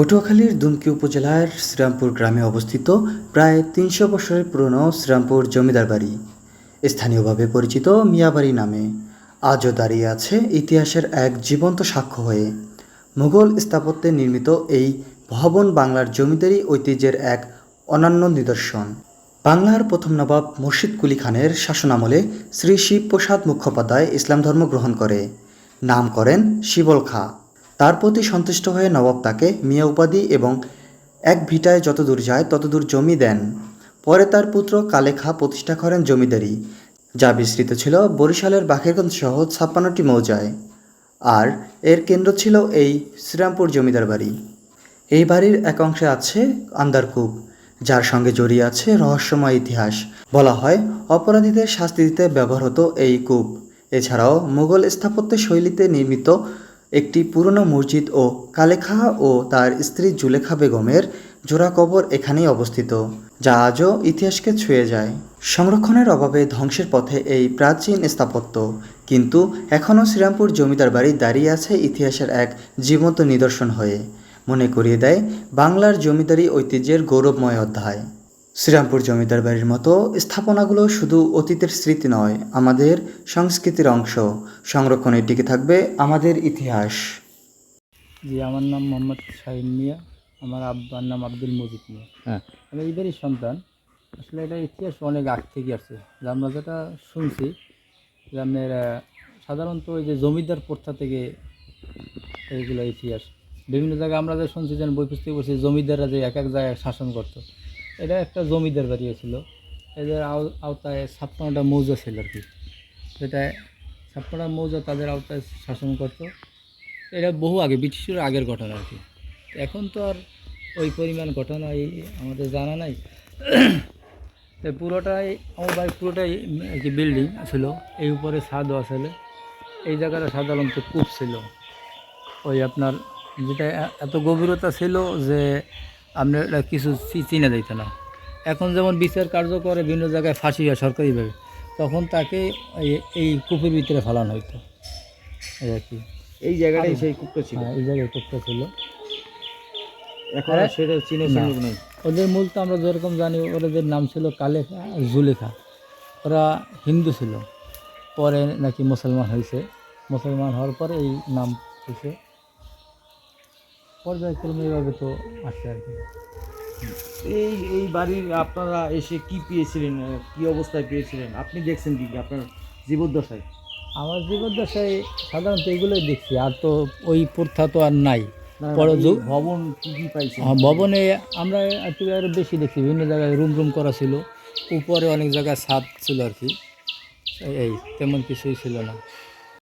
পটুয়াখালীর দুমকি উপজেলার শ্রীরামপুর গ্রামে অবস্থিত প্রায় তিনশো বছরের পুরনো শ্রীরামপুর জমিদার বাড়ি। স্থানীয়ভাবে পরিচিত মিয়াবাড়ি নামে। আজও দাঁড়িয়ে আছে ইতিহাসের এক জীবন্ত সাক্ষ্য হয়ে। মুঘল স্থাপত্যে নির্মিত এই ভবন বাংলার জমিদারি ঐতিহ্যের এক অনন্য নিদর্শন। বাংলার প্রথম নবাব মুর্শিদ কুলি খানের শাসনামলে শ্রী শিবপ্রসাদ মুখোপাধ্যায় ইসলাম ধর্ম গ্রহণ করে। নাম করেন শিবল খা। তার প্রতি সন্তুষ্ট হয়ে নবাব তাকে মিয়া উপাধি এবং এক ভিটায় যতদূর যায় ততদূর জমি দেন। পরে তার পুত্র কালেখা প্রতিষ্ঠা করেন জমিদারি, যা বিস্তৃত ছিল বরিশালের বাকেরগঞ্জ সহ ছাপ্পান্নটি মৌজায়। আর এর কেন্দ্র ছিল এই শ্রীরামপুর জমিদার বাড়ি। এই বাড়ির এক অংশে আছে আন্দারকূপ, যার সঙ্গে জড়িয়ে আছে রহস্যময় ইতিহাস। বলা হয়, অপরাধীদের শাস্তি দিতে ব্যবহার হতো এই কূপ। এছাড়াও মুঘল স্থাপত্য শৈলীতে নির্মিত একটি পুরনো মসজিদ ও কালেখা ও তার স্ত্রী জুলেখা বেগমের জোড়া কবর এখানেই অবস্থিত, যা আজও ইতিহাসকে ছুঁয়ে যায়। সংরক্ষণের অভাবে ধ্বংসের পথে এই প্রাচীন স্থাপত্য, কিন্তু এখনও শ্রীরামপুর জমিদার বাড়ি দাঁড়িয়ে আছে ইতিহাসের এক জীবন্ত নিদর্শন হয়ে, মনে করিয়ে দেয় বাংলার জমিদারি ঐতিহ্যের গৌরবময় অধ্যায়। শ্রীরামপুর জমিদার বাড়ির মতো স্থাপনাগুলো শুধু অতীতের স্মৃতি নয় আমাদের সংস্কৃতির অংশ। সংরক্ষণের টিকে থাকবে আমাদের ইতিহাস। জি আমার নাম মোহাম্মদ শাহিন মিয়া। আমার আব্বার নাম আব্দুল মজিদ মিয়া। হ্যাঁ। আমি এদেরই সন্তান। আসলে এটা ইতিহাস অনেক আগ থেকে আছে যে আমরা যেটা শুনছি যে আপনার সাধারণত ওই যে জমিদার প্রথা থেকে এইগুলো ইতিহাস। বিভিন্ন জায়গায় আমরা যে শুনছি যেন বই পুস্তকে বলছি জমিদাররা যে এক এক জায়গায় শাসন করতো। এটা একটা জমিদার বাড়ি ছিল এদের আও- আওতায় ছাপ্পান্নটা মৌজা ছিল আর কি। সেটা ছাপ্পান্নটা মৌজা তাদের আওতায় শাসন করতো। এটা বহু আগে, ব্রিটিশের আগের ঘটনা আর কি। এখন তো আর ওই পরিমাণ ঘটনা এই আমাদের জানা নাই। পুরোটাই, আমার বাড়ি পুরোটাই কি বিল্ডিং ছিল। এই উপরে ছাদও আসলে এই জায়গাটা সাধারণত কূপ ছিল। ওই আপনার যেটা এত গভীরতা ছিল যে আপনার কিছু চিনে দিত না। এখন যেমন বিচার কার্য করে বিভিন্ন জায়গায় ফাঁসি হয় সরকারিভাবে তখন তাকে এই- কূপের ভিতরে ফেলানো হতো এই আর কি। এই জায়গাটাই সেই কূপটা ছিল? হ্যাঁ এই জায়গায় কূপটা ছিল। এখন সেটা চিনে। নেই। ওদের মূল তো আমরা যেরকম জানি ওদের নাম ছিল কালেখা আর জুলেখা। ওরা হিন্দু ছিল। পরে নাকি মুসলমান হয়েছে মুসলমান হওয়ার পরে এই নাম হয়েছে পর্যায়ক্রমে এইভাবে তো আসছে আর কি। এই এই বাড়ির আপনারা এসে কি পেয়েছিলেন কি অবস্থায় পেয়েছিলেন? আপনি দেখছেন কি আপনার জীবদ্দশায়? আমার জীবদ্দশায় সাধারণত এগুলোই দেখছি আর তো ওই প্রথা তো আর নাই। বড় ভবন কি কি পাইছেন? হ্যাঁ, ভবনে আমরা একটু আরও বেশি দেখছি বিভিন্ন জায়গায় রুম রুম করা ছিল। উপরে অনেক জায়গায় ছাদ ছিল আর কি। এই তেমন কিছুই ছিল না।